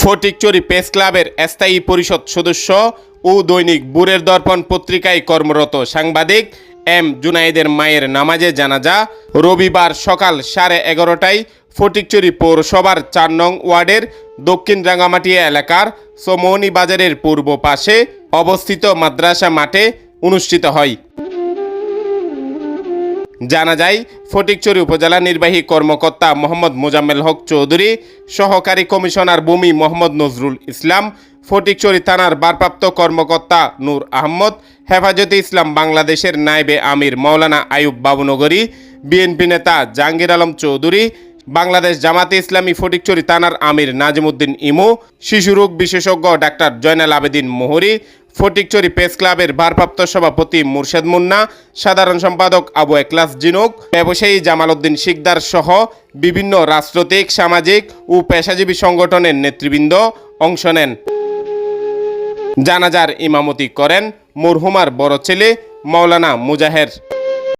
Fatikchhari press ক্লাবের স্থায়ী পরিষদ সদস্য ও দৈনিক বুরের দর্পণ পত্রিকায় কর্মরত সাংবাদিক এম জুনাইদের মায়ের নামাজে জানাজা। রবিবার সকাল সাড়ে এগারোটায় ফটিকচুরি পৌরসভার চার নং ওয়ার্ডের দক্ষিণ রাঙামাটিয়া এলাকার সোমনি বাজারের পূর্ব পাশে অবস্থিত মাদ্রাসা মাঠে অনুষ্ঠিত হয়। জানা যায়, ফটিকচুরি উপজেলা নির্বাহী কর্মকর্তা মোহাম্মদ মোজাম্মেল হক চৌধুরী, সহকারী কমিশনার ভূমি মোহাম্মদ নজরুল ইসলাম, ফটিকচুরি থানার ভারপ্রাপ্ত কর্মকর্তা নূর আহমদ, হেফাজতে ইসলাম বাংলাদেশের নাইবে আমির মৌলানা আয়ুব বাবুনগরী, বিএনপি নেতা জাহাঙ্গীর আলম চৌধুরী, বাংলাদেশ জামাতে ইসলামী ফটিকচুরি থানার আমির নাজিমুদ্দিন ইমু শিশুরোগ বিশেষজ্ঞ ডাক্তার জয়নাল আবেদিন মোহরি ফটিকচুরি প্রেস ক্লাবের ভারপ্রাপ্ত সভাপতি মুর্শেদ মুন্না, সাধারণ সম্পাদক আবু একলাস জিনুক, ব্যবসায়ী জামাল উদ্দিন শিকদার সহ বিভিন্ন রাজনৈতিক, সামাজিক ও পেশাজীবী সংগঠনের নেতৃবৃন্দ অংশ নেন। জানাজার ইমামতি করেন মরহুমার বড় ছেলে মৌলানা মুজাহের।